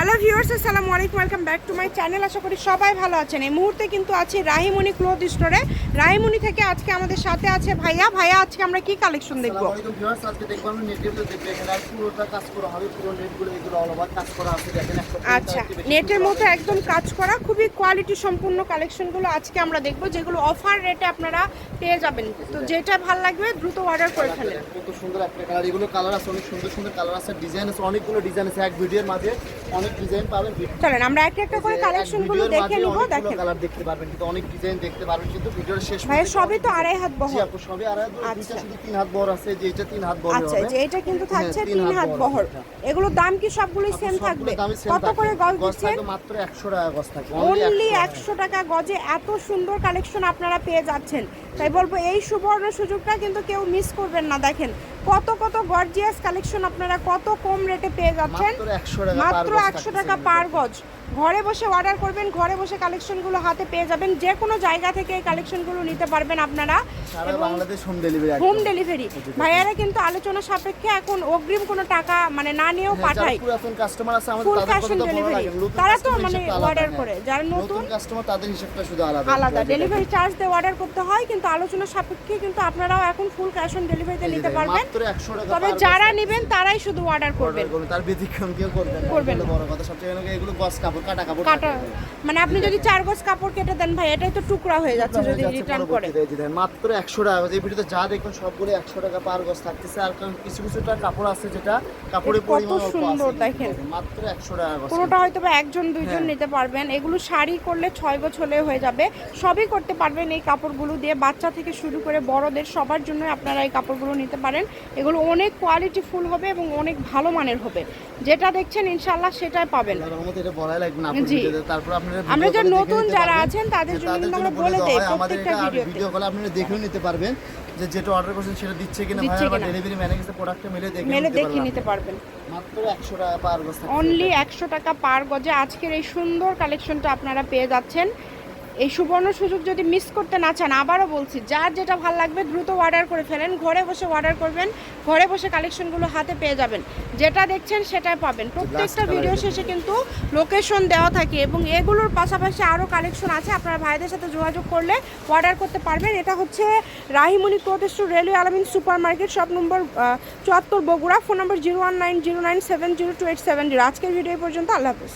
Hello viewers আসসালামু আলাইকুম welcome back to my channel আশা করি সবাই ভালো আছেন। এই মুহূর্তে কিন্তু আছি রাহিমণি ক্লোথ স্টোরে রাহিমণি থেকে আজকে আমাদের সাথে আছে ভাইয়া। ভাইয়া, আজকে আমরা কি কালেকশন দেখব? আজকে দেখব আমরা নেটের তো এখানে পুরোটা কাজ করা হবে, পুরো নেটগুলো এগুলো অল ওভার কাজ করা আছে। দেখেন আচ্ছা নেটের মতো একদম কাজ করা খুবই কোয়ালিটি সম্পূর্ণ কালেকশনগুলো আজকে আমরা দেখব যেগুলো অফার রেটে আপনারা পেয়ে যাবেন। তো যেটা ভালো লাগবে দ্রুত অর্ডার করে ফেলেন। কত সুন্দর একটা কালার এগুলো কালার আছে অনেক সুন্দর সুন্দর কালার আছে ডিজাইন আছে অনেকগুলো ডিজাইন আছে এক ভিডিওর মাঝে অনেক ডিজাইন পাবেন। চলেন আমরা একটা একটা করে কালেকশনগুলো দেখে নিব দেখেন। কালার দেখতে পারবেন কিন্তু অনেক ডিজাইন দেখতে পারবেন কিন্তু ভিডিওর শেষ পর্যন্ত- সবই তো আড়াই হাত বহর। আপু সবই আর দুইটা আচ্ছা। শুধু তিন হাত বড় আছে যে এটা তিন হাত বড় আচ্ছা যে এটা কিন্তু থাকছে হ্যাঁ, তিন হাত বহর এগুলোর দাম কি সবগুলোই সেম থাকবে? কত করে গজ দিচ্ছেন? মাত্র 100 টাকা গজ থাকে অনলি 100 একশো টাকা। গজে এত সুন্দর কালেকশন আপনারা পেয়ে যাচ্ছেন। তাই বলব এই সুবর্ণ সুযোগটা কিন্তু কেউ মিস করবেন না। দেখেন কত কত গর্জিয়াস কালেকশন আপনারা কত কম রেটে পেয়ে যাচ্ছেন? মাত্র 100 টাকা মাত্র per গজ একশো টাকা। পার গজ। ঘরে বসে অর্ডার করবেন ঘরে বসে কালেকশনগুলো হাতে পেয়ে যাবেন। যে কোনো জায়গা থেকে এই কালেকশনগুলো নিতে পারবেন আপনারা। এবং হোম ডেলিভারি ভাইয়ারা কিন্তু আলোচনা সাপেক্ষে এখন অগ্রিম কোনো টাকা মানে না নিয়েও হ্যাঁ, পাঠায়। ফুল ক্যাশ অন ডেলিভারি তারা তো মানে অর্ডার হ্যাঁ। করে। যারা নতুন নতুন কাস্টমার তাদের হিসাবটা শুধু আলাদা আলাদা। ডেলিভারি চার্জ দিয়ে অর্ডার করতে হয় কিন্তু আলোচনা সাপেক্ষে কিন্তু আপনারাও এখন ফুল ক্যাশ অন ডেলিভারিতে নিতে পারবেন। মাত্র 100 টাকা তবে যারা নেবেন তারাই শুধু অর্ডার করবেন। তার ব্যতিক্রম কেউ করবেন। করবেন বড় কথা। সবচেয়ে বড় এগুলো গজ কাপড় কাটা কাপড় কাটা মানে আপনি যদি চার গজ কাপড় কেটে দেন ভাই এটাই তো টুকরা হয়ে যাচ্ছে যদি রিটার্ন করে। মাত্র 100 টাকা। এই ভিডিওতে যা দেখবেন সবগুলো 100 টাকা পার গজ থাকতেছে। আর কারণ কিছু কিছুটা কাপড় আছে যেটা কাপড়ের কত পরিমাণ অল্প সুন্দর। দেখেন। মাত্র 100 টাকা গজ কোনোটা হয়তো বা একজন দুইজন হ্যাঁ। নিতে পারবেন। এগুলো শাড়ি করলে ছয় গজ হলে হয়ে যাবে। সবই করতে পারবেন এই কাপড়গুলো দিয়ে। বাচ্চা থেকে শুরু করে বড়দের সবার জন্য আপনারা এই কাপড়গুলো নিতে পারেন। এগুলো অনেক কোয়ালিটি ফুল হবে এবং অনেক ভালো মানের হবে। যেটা দেখছেন ইনশাল্লাহ সেটাই পাবেন। জি। আমরা যে নতুন যারা আছেন তাদের জন্য আমরা বলে দেই প্রত্যেকটা ভিডিওতে ভিডিও কলে আপনারা দেখেও নিতে পারবেন যে যেটা অর্ডার করছেন সেটা দিচ্ছে কিনা ভাই কিনা। ডেলিভারি ম্যানের কাছে প্রোডাক্টটা মিলে দেখে মেলে দেখে নিতে পারবেন। মাত্র 100 টাকা পার গজ অনলি একশো টাকা পার গজে আজকের এই সুন্দর কালেকশনটা আপনারা পেয়ে যাচ্ছেন। এই সুবর্ণ সুযোগ যদি মিস করতে না চান আবারও বলছি যার যেটা ভালো লাগবে দ্রুত অর্ডার করে ফেলেন ঘরে বসে অর্ডার করবেন ঘরে বসে কালেকশনগুলো হাতে পেয়ে যাবেন। যেটা দেখছেন সেটাই পাবেন। প্রত্যেকটা ভিডিও শেষে কিন্তু লোকেশন দেওয়া থাকে এবং এগুলোর পাশাপাশি আরও কালেকশন আছে। আপনারা ভাইদের সাথে যোগাযোগ করলে অর্ডার করতে পারবেন। এটা হচ্ছে Rahimoni store railway Alamin super market shop number চুয়াত্তর Bogura phone number zero one nine zero nine seven zero two eight seven zero আজকের ভিডিও পর্যন্ত। আল্লাহ হাফিজ।